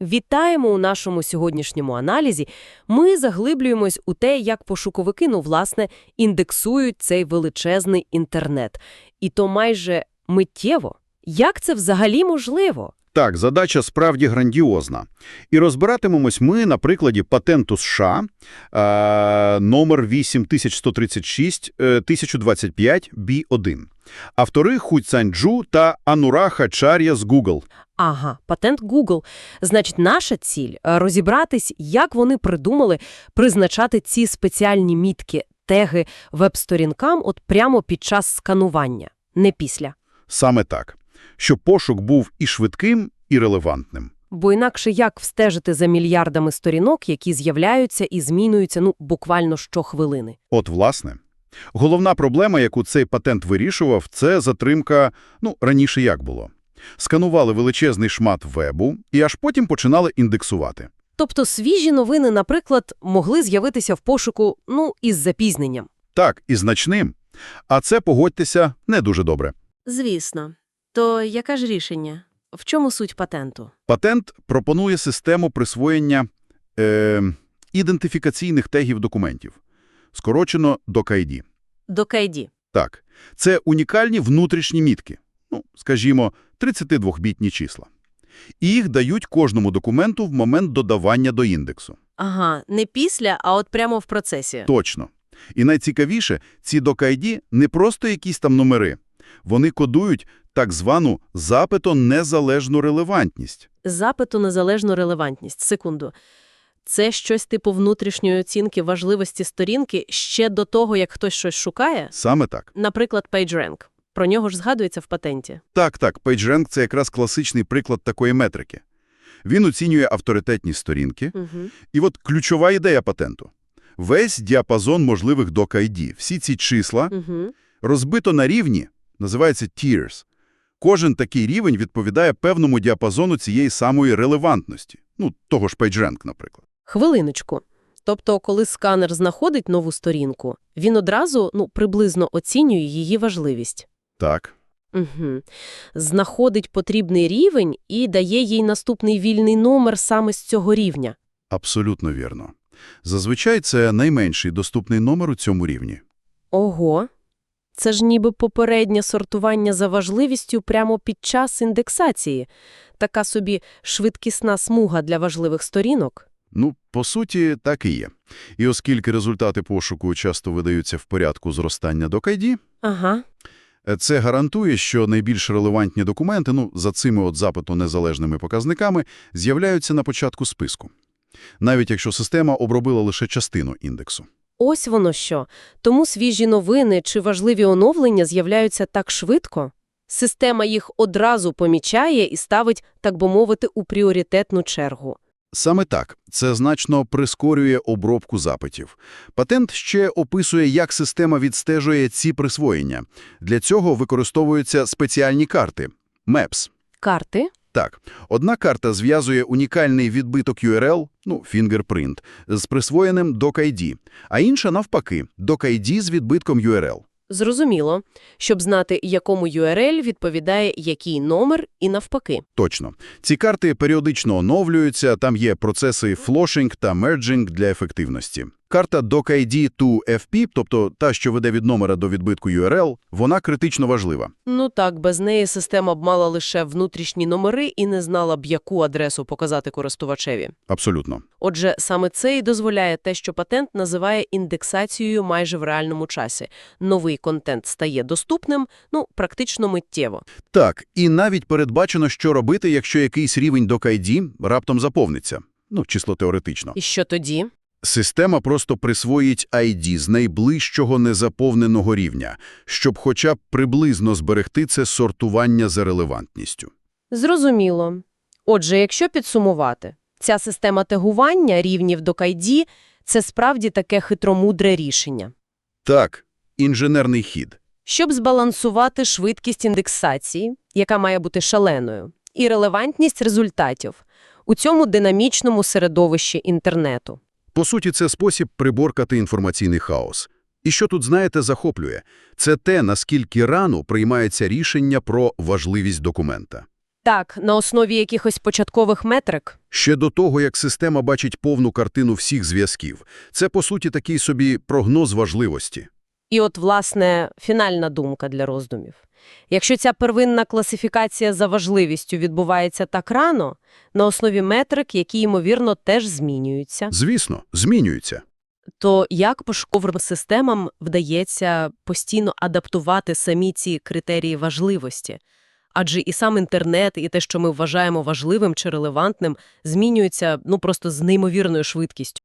Вітаємо у нашому сьогоднішньому аналізі. Ми заглиблюємось у те, як пошуковики, ну, власне, індексують цей величезний інтернет. І то майже миттєво. Як це взагалі можливо? Так, задача справді грандіозна. І розбиратимемось ми на прикладі патенту США е, номер 8136 е, 1025 B1. Автори Ху Цяньджу та Анураха Чар'я з Google. Ага, патент Google. Значить, наша ціль – розібратись, як вони придумали призначати ці спеціальні мітки, теги веб-сторінкам от прямо під час сканування, не після. Саме так. Щоб пошук був і швидким, і релевантним. Бо інакше як встежити за мільярдами сторінок, які з'являються і змінюються, ну, буквально щохвилини. От, власне. Головна проблема, яку цей патент вирішував, це затримка, ну, раніше як було. Сканували величезний шмат вебу і аж потім починали індексувати. Тобто свіжі новини, наприклад, могли з'явитися в пошуку, ну, із запізненням. Так, і значним. А це, погодьтеся, не дуже добре. Звісно. То яке ж рішення? В чому суть патенту? Патент пропонує систему присвоєння е, ідентифікаційних тегів документів, скорочено. До KD. Так, це унікальні внутрішні мітки, ну, скажімо, 32-бітні числа. І їх дають кожному документу в момент додавання до індексу. Ага, не після, а от прямо в процесі. Точно. І найцікавіше, ці DocID не просто якісь там номери. Вони кодують так звану запито-незалежну релевантність. Запиту незалежну релевантність. Секунду. Це щось типу внутрішньої оцінки важливості сторінки ще до того, як хтось щось шукає? Саме так. Наприклад, PageRank. Про нього ж згадується в патенті. Так, так, PageRank – це якраз класичний приклад такої метрики. Він оцінює авторитетність сторінки. Угу. І от ключова ідея патенту. Весь діапазон можливих DocID, всі ці числа, Угу. розбито на рівні, називається tiers. Кожен такий рівень відповідає певному діапазону цієї самої релевантності. Ну, того ж PageRank, наприклад. Хвилиночку. Тобто, коли сканер знаходить нову сторінку, він одразу, ну, приблизно оцінює її важливість. Так. Угу. Знаходить потрібний рівень і дає їй наступний вільний номер саме з цього рівня. Абсолютно вірно. Зазвичай це найменший доступний номер у цьому рівні. Ого. Це ж ніби попереднє сортування за важливістю прямо під час індексації. Така собі швидкісна смуга для важливих сторінок. Ну, по суті, так і є. І оскільки результати пошуку часто видаються в порядку зростання DocID, Ага. Е, Це гарантує, що найбільш релевантні документи, ну, за цими от запиту незалежними показниками, з'являються на початку списку. Навіть якщо система обробила лише частину індексу. Ось воно що. Тому свіжі новини чи важливі оновлення з'являються так швидко. Система їх одразу помічає і ставить, так би мовити, у пріоритетну чергу. Саме так. Це значно прискорює обробку запитів. Патент ще описує, як система відстежує ці присвоєння. Для цього використовуються спеціальні карти – Maps. Карти? Так, одна карта зв'язує унікальний відбиток URL, ну, fingerprint, з присвоєним DocID, а інша навпаки – DocID з відбитком URL. Зрозуміло. Щоб знати, якому URL відповідає який номер і навпаки. Точно. Ці карти періодично оновлюються, там є процеси флошинг та мерджинг для ефективності. Карта DocID to FP, тобто та, що веде від номера до відбитку URL, вона критично важлива. Ну так, без неї система б мала лише внутрішні номери і не знала б, яку адресу показати користувачеві. Абсолютно. Отже, саме це і дозволяє те, що патент називає індексацією майже в реальному часі. Новий контент стає доступним, ну, практично миттєво. Так, і навіть передбачено, що робити, якщо якийсь рівень DocID раптом заповниться. Ну, число теоретично. І що тоді? Система просто присвоїть ID з найближчого незаповненого рівня, щоб хоча б приблизно зберегти це сортування за релевантністю. Зрозуміло. Отже, якщо підсумувати, ця система тегування рівнів до KD – це справді таке хитромудре рішення. Так, інженерний хід. Щоб збалансувати швидкість індексації, яка має бути шаленою, і релевантність результатів у цьому динамічному середовищі інтернету. По суті, це спосіб приборкати інформаційний хаос. І що тут, знаєте, захоплює? Це те, наскільки рано приймається рішення про важливість документа. Так, на основі якихось початкових метрик. Ще до того, як система бачить повну картину всіх зв'язків. Це, по суті, такий собі прогноз важливості. І от, власне, фінальна думка для роздумів. Якщо ця первинна класифікація за важливістю відбувається так рано, на основі метрик, які, ймовірно, теж змінюються, Звісно, змінюється. то як пошуковим системам вдається постійно адаптувати самі ці критерії важливості? Адже і сам інтернет, і те, що ми вважаємо важливим чи релевантним, змінюється ну просто з неймовірною швидкістю.